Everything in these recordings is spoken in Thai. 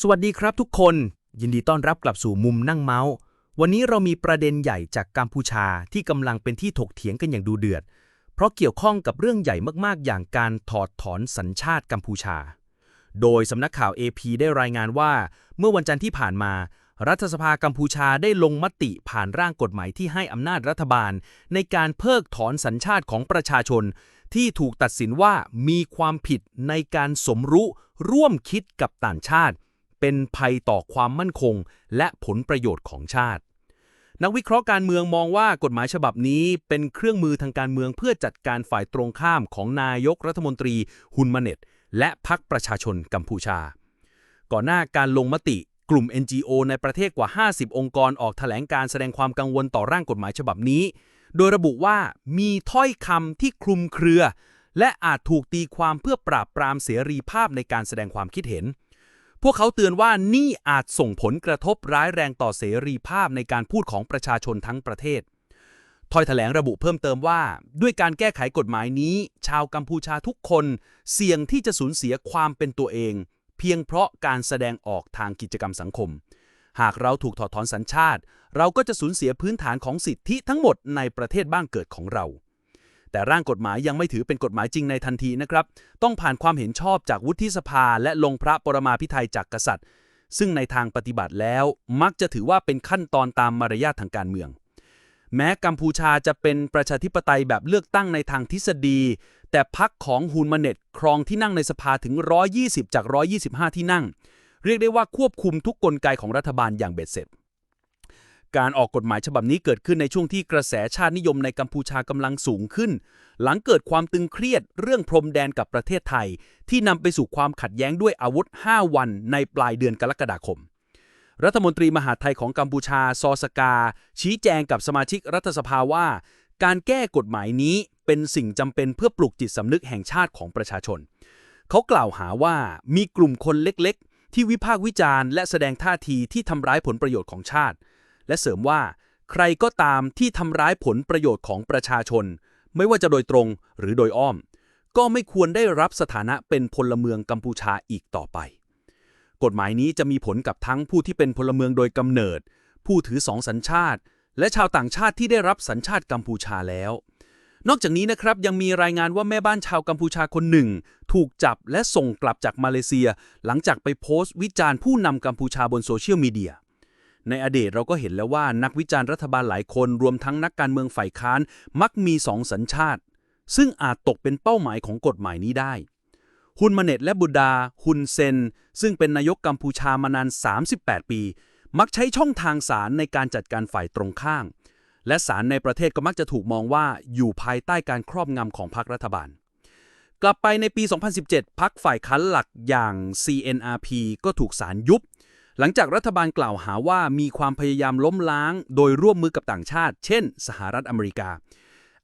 สวัสดีครับทุกคน ยินดีต้อนรับกลับสู่มุมนั่งเมาส์ วันนี้เรามีประเด็นใหญ่จากกัมพูชาที่กำลังเป็นที่ถกเถียงกันอย่างดูเดือด เพราะเกี่ยวข้องกับเรื่องใหญ่มากๆ อย่างการถอดถอนสัญชาติกัมพูชา โดยสำนักข่าว AP ได้รายงานว่า เมื่อวันจันทร์ที่ผ่านมา รัฐสภากัมพูชาได้ลงมติผ่านร่างกฎหมายที่ให้อำนาจรัฐบาล ในการเพิกถอนสัญชาติของประชาชน ที่ถูกตัดสินว่ามีความผิดในการสมรู้ร่วมคิดกับต่างชาติ เป็นภัยต่อความมั่นคง และผลประโยชน์ของชาติ นักวิเคราะห์การเมืองมองว่ากฎหมายฉบับนี้เป็นเครื่องมือทางการเมืองเพื่อจัดการฝ่ายตรงข้ามของนายกรัฐมนตรีฮุนมาเน็ตและพรรคประชาชนกัมพูชา ก่อนหน้าการลงมติกลุ่ม NGO ในประเทศกว่า 50 องค์กรออกแถลงการแสดงความกังวลต่อร่างกฎหมายฉบับนี้ โดยระบุว่ามีถ้อยคำที่คลุมเครือ และอาจถูกตีความเพื่อปราบปรามเสรีภาพในการแสดงความคิดเห็น พวกเขาเตือนว่านี่อาจส่งผลกระทบร้ายแรงต่อเสรีภาพในการพูดของประชาชนทั้งประเทศถ้อยแถลงระบุเพิ่มเติมว่า ด้วยการแก้ไขกฎหมายนี้ ชาวกัมพูชาทุกคนเสี่ยงที่จะสูญเสียความเป็นตัวเอง เพียงเพราะการแสดงออกทางกิจกรรมสังคม หากเราถูกถอดถอนสัญชาติ เราก็จะสูญเสียพื้นฐานของสิทธิทั้งหมดในประเทศบ้านเกิดของเรา แต่ร่างกฎหมายยังไม่ถือเป็นกฎหมายจริงในทันทีนะครับ ต้องผ่านความเห็นชอบจากวุฒิสภา และลงพระปรมาภิไธยจากกษัตริย์ ซึ่งในทางปฏิบัติแล้ว มักจะถือว่าเป็นขั้นตอนตามมารยาททางการเมือง แม้กัมพูชาจะเป็นประชาธิปไตยแบบเลือกตั้งในทางทฤษฎี แต่พรรคของฮูนมาเน็ตครองที่นั่งในสภาถึง 120 จาก 125 ที่นั่ง เรียกได้ว่าควบคุมทุกกลไกของรัฐบาลอย่างเบ็ดเสร็จ การออกกฎหมายฉบับนี้เกิดขึ้นในช่วงที่กระแสชาตินิยมในกัมพูชากำลังสูงขึ้น หลังเกิดความตึงเครียดเรื่องพรมแดนกับประเทศไทย ที่นำไปสู่ความขัดแย้งด้วยอาวุธ 5 วันในปลายเดือนกรกฎาคม รัฐมนตรีมหาไทยของกัมพูชาซอสกา ชี้แจงกับสมาชิกรัฐสภาว่า การแก้กฎหมายนี้เป็นสิ่งจำเป็นเพื่อปลุกจิตสำนึกแห่งชาติของประชาชน เขากล่าวหาว่ามีกลุ่มคนเล็กๆ ที่วิพากษ์วิจารณ์และแสดงท่าทีที่ทำร้ายผลประโยชน์ของชาติ และเสริมว่า ใครก็ตามที่ทำร้ายผลประโยชน์ของประชาชน ไม่ว่าจะโดยตรงหรือโดยอ้อม ก็ไม่ควรได้รับสถานะเป็นพลเมืองกัมพูชาอีกต่อไป กฎหมายนี้จะมีผลกับทั้งผู้ที่เป็นพลเมืองโดยกำเนิด ผู้ถือสองสัญชาติ และชาวต่างชาติที่ได้รับสัญชาติกัมพูชาแล้วนอกจากนี้นะครับยังมีรายงานว่าแม่บ้านชาวกัมพูชาคนหนึ่ง ถูกจับและส่งกลับจากมาเลเซีย หลังจากไปโพสต์วิจารณ์ผู้นำกัมพูชาบนโซเชียลมีเดีย ในอดีตเราก็เห็นแล้วว่านักวิจารณ์รัฐบาลหลายคนรวมทั้งนักการเมืองฝ่ายค้านมักมีสองสัญชาติ ซึ่งอาจตกเป็นเป้าหมายของกฎหมายนี้ได้ ฮุนมาเน็ตและบุดาฮุนเซน ซึ่งเป็นนายกกัมพูชามานาน 38 ปี มักใช้ช่องทางศาลในการจัดการฝ่ายตรงข้าม และศาลในประเทศก็มักจะถูกมองว่าอยู่ภายใต้การครอบงำของพรรครัฐบาลกลับไปในปี 2017พรรคฝ่ายค้านหลักอย่าง CNRP ก็ถูกศาลยุบ หลังจากรัฐบาลกล่าวหาว่ามีความพยายามล้มล้าง โดยร่วมมือกับต่างชาติ เช่น สหรัฐอเมริกา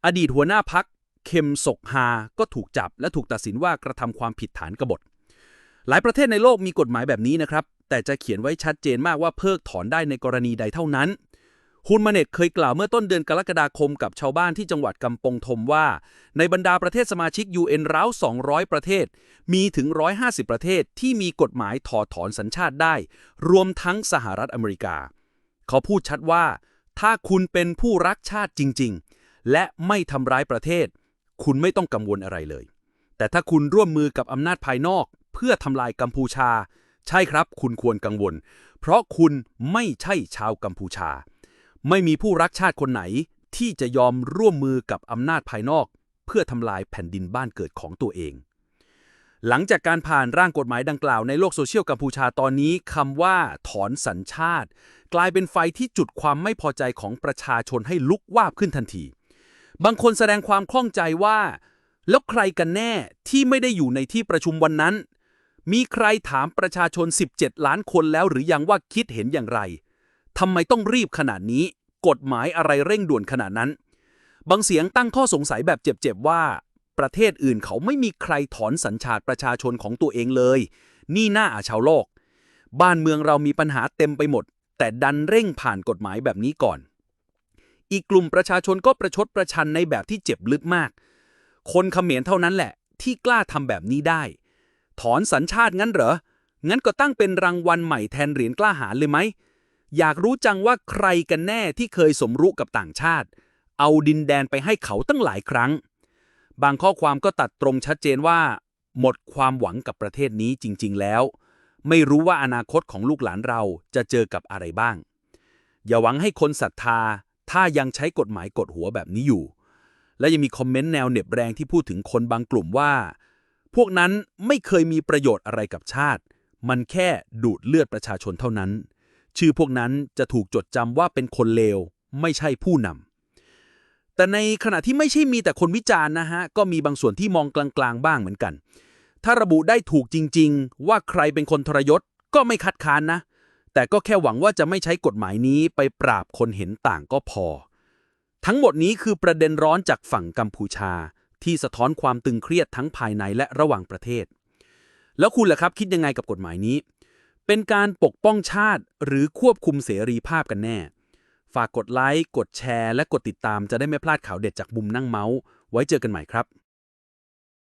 อดีตหัวหน้าพักเคมศกฮา ก็ถูกจับและถูกตัดสินว่ากระทำความผิดฐานกบฏ หลายประเทศในโลกมีกฎหมายแบบนี้นะครับ แต่จะเขียนไว้ชัดเจนมากว่าเพิกถอนได้ในกรณีใดเท่านั้น ฮุนมาเน็ตเคยกล่าวเมื่อต้นเดือนกรกฎาคมกับชาวบ้านที่จังหวัดกำปงทมว่า ในบรรดาประเทศสมาชิก UN ร้าว 200 ประเทศ มีถึง 150 ประเทศที่มีกฎหมายถอดถอนสัญชาติได้ รวมทั้งสหรัฐอเมริกา เขาพูดชัดว่า ถ้าคุณเป็นผู้รักชาติจริง ๆ และไม่ทำร้ายประเทศ คุณไม่ต้องกังวลอะไรเลย แต่ถ้าคุณร่วมมือกับอำนาจภายนอก เพื่อทำลายกัมพูชา ใช่ครับ คุณควรกังวล เพราะคุณไม่ใช่ชาวกัมพูชา ไม่มีผู้รักชาติคนไหนที่จะยอมร่วมมือกับอำนาจภายนอก เพื่อทำลายแผ่นดินบ้านเกิดของตัวเอง หลังจากการผ่านร่างกฎหมายดังกล่าวในโลกโซเชียลกัมพูชาตอนนี้คำว่าถอนสัญชาติ กลายเป็นไฟที่จุดความไม่พอใจของประชาชนให้ลุกวาบขึ้นทันที บางคนแสดงความคล่องใจว่า แล้วใครกันแน่ที่ไม่ได้อยู่ในที่ประชุมวันนั้น มีใครถามประชาชน 17 ล้านคนแล้วหรือยังว่าคิดเห็นอย่างไร ทำไมต้องรีบขนาดนี้ กฎหมายอะไรเร่งด่วนขนาดนั้น บางเสียงตั้งข้อสงสัยแบบเจ็บๆว่า ประเทศอื่นเขาไม่มีใครถอนสัญชาติประชาชนของตัวเองเลย นี่น่าอาชาวโลก บ้านเมืองเรามีปัญหาเต็มไปหมด แต่ดันเร่งผ่านกฎหมายแบบนี้ก่อน อีกกลุ่มประชาชนก็ประชดประชันในแบบที่เจ็บลึกมาก คนเขมรเท่านั้นแหละ ที่กล้าทำแบบนี้ได้ ถอนสัญชาติงั้นเหรองั้นก็ตั้งเป็นรางวัลใหม่แทนเหรียญกล้าหาญเลยไหม อยากรู้จังว่าใครกันแน่ที่เคยสมรู้กับต่างชาติ เอาดินแดนไปให้เขาตั้งหลายครั้ง บางข้อความก็ตัดตรงชัดเจนว่า หมดความหวังกับประเทศนี้จริง ๆ แล้ว ไม่รู้ว่าอนาคตของลูกหลานเราจะเจอกับอะไรบ้าง อย่าหวังให้คนศรัทธา ถ้ายังใช้กฎหมายกดหัวแบบนี้อยู่ และยังมีคอมเมนต์แนวเหน็บแรงที่พูดถึงคนบางกลุ่มว่า พวกนั้นไม่เคยมีประโยชน์อะไรกับชาติ มันแค่ดูดเลือดประชาชนเท่านั้น ชื่อพวกนั้นจะถูกจดจำว่าเป็นคนเลว ไม่ใช่ผู้นำ แต่ในขณะที่ไม่ใช่มีแต่คนวิจารณ์นะฮะ ก็มีบางส่วนที่มองกลางๆ บ้างเหมือนกัน ถ้าระบุได้ถูกจริง ๆ ว่าใครเป็นคนทรยศก็ไม่คัดค้านนะ แต่ก็แค่หวังว่าจะไม่ใช้กฎหมายนี้ไปปราบคนเห็นต่างก็พอ ทั้งหมดนี้คือประเด็นร้อนจากฝั่งกัมพูชา ที่สะท้อนความตึงเครียดทั้งภายในและระหว่างประเทศ แล้วคุณล่ะครับคิดยังไงกับกฎหมายนี้ เป็นการปกป้องชาติหรือควบคุมเสรีภาพกันแน่ ฝากกดไลค์ กดแชร์ และกดติดตามจะได้ไม่พลาดข่าวเด็ดจากมุมนั่งเมาส์ ไว้เจอกันใหม่ครับ